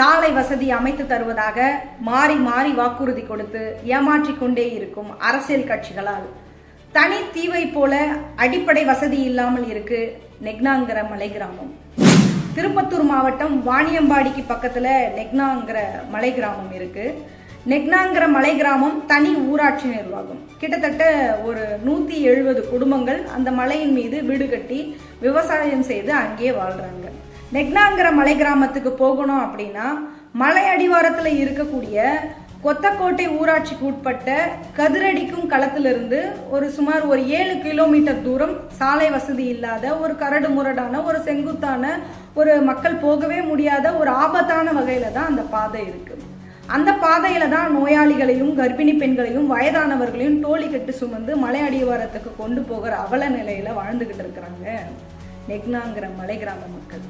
சாலை வசதி அமைத்து தருவதாக மாறி மாறி வாக்குறுதி கொடுத்து ஏமாற்றிக் கொண்டே இருக்கும் அரசியல் கட்சிகளால். தனி தீவை போல அடிப்படை வசதி இல்லாமல் இருக்கு நெக்னாங்கிற மலை கிராமம் திருப்பத்தூர் மாவட்டம் வாணியம்பாடிக்கு பக்கத்துல நெக்னாங்கிற மலை கிராமம் இருக்கு. நெக்னாங்கிற மலை கிராமம் தனி ஊராட்சி நிர்வாகம். கிட்டத்தட்ட ஒரு நூத்தி எழுபது குடும்பங்கள் அந்த மலையின் மீது வீடு கட்டி விவசாயம் செய்து அங்கேயே வாழ்றாங்க. நெக்னாங்கிற மலை கிராமத்துக்கு போகணும் அப்படின்னா மலை அடிவாரத்தில் இருக்கக்கூடிய கொத்தக்கோட்டை ஊராட்சிக்கு உட்பட்ட கதிரடிக்கும் களத்திலிருந்து ஒரு சுமார் ஒரு ஏழு கிலோமீட்டர் தூரம் சாலை வசதி இல்லாத ஒரு கரடு முரடான ஒரு செங்குத்தான ஒரு மக்கள் போகவே முடியாத ஒரு ஆபத்தான வகையில தான் அந்த பாதை இருக்கு. அந்த பாதையில தான் நோயாளிகளையும் கர்ப்பிணி பெண்களையும் வயதானவர்களையும் டோலி கட்டு சுமந்து மலை அடிவாரத்துக்கு கொண்டு போகிற அவல நிலையில வாழ்ந்துகிட்டு இருக்கிறாங்க. நெக்னாங்கிற மலை கிராம மக்கள்.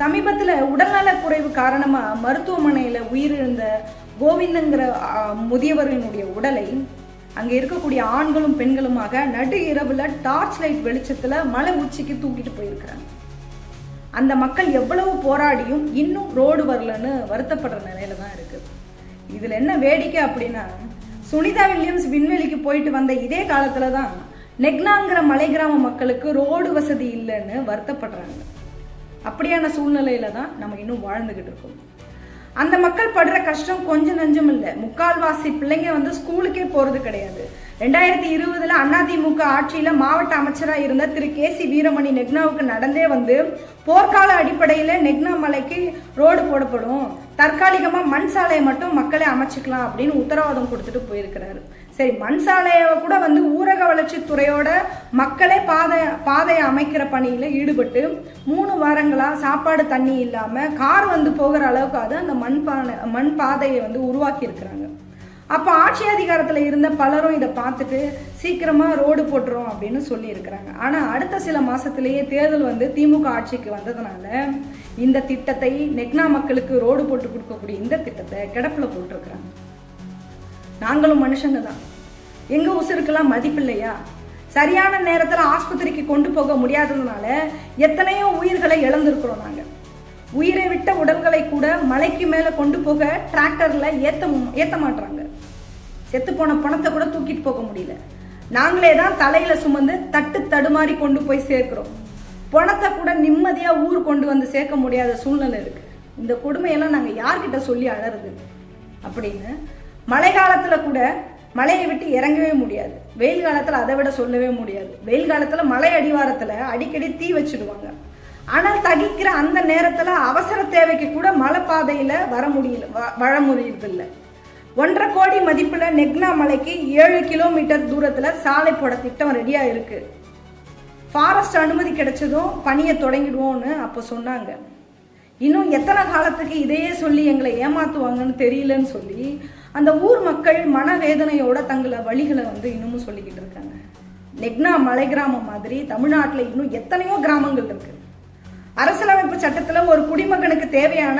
சமீபத்தில் உடல்நலக் குறைவு காரணமாக மருத்துவமனையில் உயிரிழந்த கோவிந்தங்கிற முதியவர்களினுடைய உடலை அங்கே இருக்கக்கூடிய ஆண்களும் பெண்களுமாக நடு இரவில் டார்ச் லைட் வெளிச்சத்தில் மலை உச்சிக்கு தூக்கிட்டு போயிருக்கிறாங்க. அந்த மக்கள் எவ்வளவு போராடியும் இன்னும் ரோடு வரலன்னு வருத்தப்படுற நிலையில தான் இருக்கு. இதில் என்ன வேடிக்கை அப்படின்னா சுனிதா வில்லியம்ஸ் விண்வெளிக்கு போயிட்டு வந்த இதே காலத்தில் தான் நெக்னாங்கிற மலை கிராம மக்களுக்கு ரோடு வசதி இல்லைன்னு வருத்தப்படுறாங்க. அப்படியான சூழ்நிலையில தான் நம்ம இன்னும் வாழ்ந்துகிட்டு இருக்கோம். அந்த மக்கள் படுற கஷ்டம் கொஞ்சம் நஞ்சம் இல்லை. முக்கால்வாசி பிள்ளைங்க வந்து ஸ்கூலுக்கே போறது கிடையாது. ரெண்டாயிரத்தி இருபதுல அதிமுக ஆட்சியில மாவட்ட அமைச்சராக இருந்த திரு கே சி வீரமணி நெக்னாவுக்கு நடந்தே வந்து போர்க்கால அடிப்படையில நெக்னா மலைக்கு ரோடு போடப்படும். தற்காலிகமா மண் சாலையை மட்டும் மக்களே அமைச்சுக்கலாம் அப்படின்னு உத்தரவாதம் கொடுத்துட்டு போயிருக்கிறாரு. சரி மண் சாலையை கூட வந்து ஊரக வளர்ச்சித்துறையோட மக்களே பாதை பாதையை அமைக்கிற பணியில் ஈடுபட்டு மூணு வாரங்களாக சாப்பாடு தண்ணி இல்லாமல் கார் வந்து போகிற அளவுக்காவது அந்த மண் பானை மண் பாதையை வந்து உருவாக்கியிருக்கிறாங்க. அப்போ ஆட்சி அதிகாரத்தில் இருந்த பலரும் இதை பார்த்துட்டு சீக்கிரமாக ரோடு போட்டுரும் அப்படின்னு சொல்லியிருக்கிறாங்க. ஆனால் அடுத்த சில மாதத்துலேயே தேர்தல் வந்து திமுக ஆட்சிக்கு வந்ததுனால இந்த திட்டத்தை நெக்னா மக்களுக்கு ரோடு போட்டு கொடுக்கக்கூடிய இந்த திட்டத்தை கிடப்பில் போட்டிருக்கிறாங்க. நாங்களும் மனுஷங்க தான் எங்க உசுருக்கெல்லாம் மதிப்பில்லையா சரியான நேரத்துல ஆஸ்பத்திரிக்கு கொண்டு போக முடியாததுனால எத்தனையோ உயிர்களை இழந்திருக்கிறோம் நாங்க. உயிரை விட்ட உடல்களை கூட மலைக்கு மேல கொண்டு போக டிராக்டர்ல ஏத்த ஏத்த மாட்டாங்க செத்து போன பணத்தை கூட தூக்கிட்டு போக முடியல. நாங்களே தான் தலையில சுமந்து தட்டு தடுமாறி கொண்டு போய் சேர்க்கிறோம். பணத்தை கூட நிம்மதியா ஊர் கொண்டு வந்து சேர்க்க முடியாத சூழ்நிலை இருக்கு. இந்த கொடுமையெல்லாம் நாங்க யார்கிட்ட சொல்லி அழறது அப்படின்னு மழை காலத்துல கூட மலையை விட்டு இறங்கவே முடியாது. வெயில் காலத்துல அதை விட சொல்லவே முடியாது. வெயில் காலத்துல மலை அடிவாரத்துல அடிக்கடி தீ வச்சிடுவாங்க. ஆனால் தகிக்கிற அந்த நேரத்துல அவசர தேவைக்கு கூட மலை பாதையில வர முடியல வ- வர முடியறதில்ல. ஒன்றரை கோடி மதிப்புல நெக்னா மலைக்கு ஏழு கிலோமீட்டர் தூரத்துல சாலை போட திட்டம் ரெடியா இருக்கு. ஃபாரஸ்ட் அனுமதி கிடைச்சதும் பணியை தொடங்கிடுவோம்னு அப்போ சொன்னாங்க. இன்னும் எத்தனை காலத்துக்கு இதையே சொல்லி எங்களை ஏமாத்துவாங்கன்னு தெரியலன்னு சொல்லி அந்த ஊர் மக்கள் மனவேதனையோட தங்களை வழிகளை வந்து இன்னமும் சொல்லிக்கிட்டு இருக்காங்க. நெக்னா மலை கிராமம் மாதிரி தமிழ்நாட்டில் இன்னும் எத்தனையோ கிராமங்கள் இருக்கு. அரசியலமைப்பு சட்டத்தில் ஒரு குடிமகனுக்கு தேவையான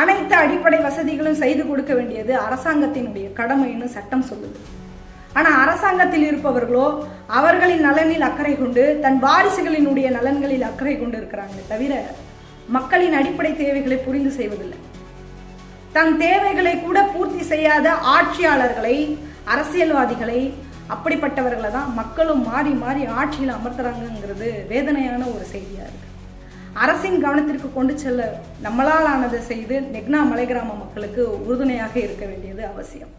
அனைத்து அடிப்படை வசதிகளும் செய்து கொடுக்க வேண்டியது அரசாங்கத்தினுடைய கடமைன்னு சட்டம் சொல்லுது. ஆனால் அரசாங்கத்தில் இருப்பவர்களோ அவர்களின் நலனில் அக்கறை கொண்டு தன் வாரிசுகளினுடைய நலன்களில் அக்கறை கொண்டு இருக்கிறாங்களே தவிர மக்களின் அடிப்படை தேவைகளை புரிந்து செய்வதில்லை. தன் தேவைகளை கூட பூர்த்தி செய்யாத ஆட்சியாளர்களை அரசியல்வாதிகளை அப்படிப்பட்டவர்களை தான் மக்களும் மாறி மாறி ஆட்சியில் அமர்த்துறாங்கங்கிறது வேதனையான ஒரு செய்தியாக இருக்கு. அரசின் கவனத்திற்கு கொண்டு செல்ல நம்மளால் ஆனதை செய்து நெக்னா மலை கிராம மக்களுக்கு உறுதுணையாக இருக்க வேண்டியது அவசியம்.